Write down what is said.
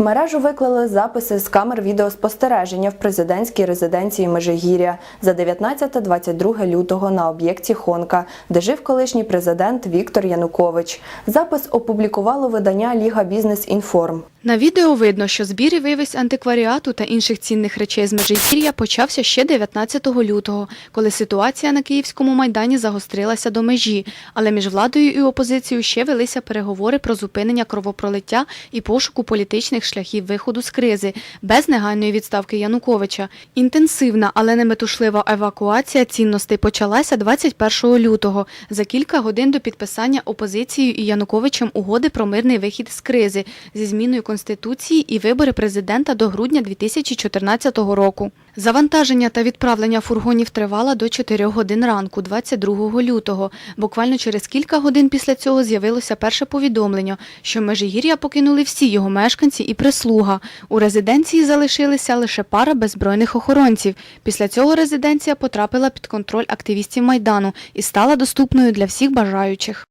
Мережу виклали записи з камер відеоспостереження в президентській резиденції Межигір'я за 19-22 лютого на об'єкті Хонка, де жив колишній президент Віктор Янукович. Запис опублікувало видання Ліга Бізнес Інформ. На відео видно, що збір вивіз антикваріату та інших цінних речей з Межигір'я почався ще 19 лютого, коли ситуація на Київському майдані загострилася до межі, але між владою і опозицією ще велися переговори про зупинення кровопролиття і пошуку політичних шляхів виходу з кризи без негайної відставки Януковича. Інтенсивна, але не метушлива евакуація цінностей почалася 21 лютого, за кілька годин до підписання опозицією і Януковичем угоди про мирний вихід з кризи зі зміною конституції і вибори президента до грудня 2014 року. Завантаження та відправлення фургонів тривало до 4 годин ранку, 22 лютого. Буквально через кілька годин після цього з'явилося перше повідомлення, що Межигір'я покинули всі його мешканці і прислуга. У резиденції залишилися лише пара беззбройних охоронців. Після цього резиденція потрапила під контроль активістів Майдану і стала доступною для всіх бажаючих.